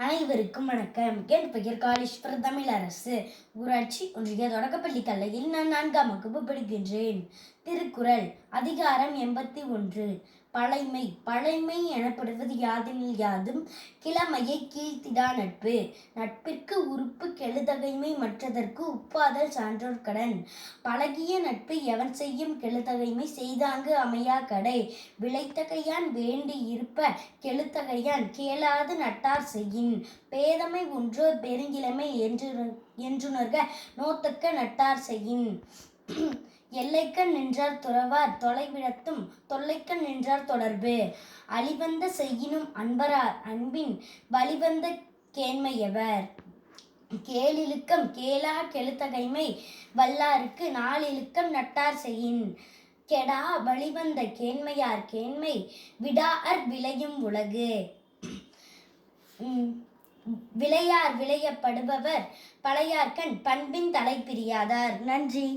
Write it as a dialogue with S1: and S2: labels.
S1: அனைவருக்கும் வணக்கம். என் பெயர் காளீஸ்வர தமிழரசு. ஊராட்சி ஒன்றிய தொடக்கப்பள்ளி கல்லையில் நான் நான்காம் வகுப்பு படிக்கின்றேன். திருக்குறள் அதிகாரம் எண்பத்தி ஒன்று. பழைமை பழைமை எனப்படுவது யாதெனில் யாதும் கிழமையை கீழ்த்திடா நட்பு. நட்பிற்கு உறுப்பு கெழுதகைமை மற்றதற்கு உப்பாதல் சான்றோர் கடன். பழகிய நட்பு எவன் செய்யும் கெழுதகைமை செய்தாங்கு அமையா கடை. விளைத்தகையான் வேண்டி இருப்ப கெழுத்தகையான் கேளாது நட்டார் செய்யின். பேதமை ஒன்றோர் பெருங்கிழமை என்று என்றுணர்க நோத்தக்க நட்டார் செய்யின். எல்லைக்கண் நின்றார் துறவார் தொலைவிடத்தும் தொல்லைக்கண் நின்றார் தொடர்பு. அழிவந்த செய்யினும் அன்பரார் அன்பின் வழிவந்த கேண்மையவர். கேளிழுக்கம் கேளா கெழுத்தகைமை வல்லாருக்கு நாளிழுக்கம் நட்டார் செய்யின். கெடா வழிவந்த கேண்மையார் கேண்மை விடாஅர் விளையும் உலகு. விளையார் விளையப்படுபவர் பழையார்கண் பண்பின் தலை பிரியாதார் நன்றி.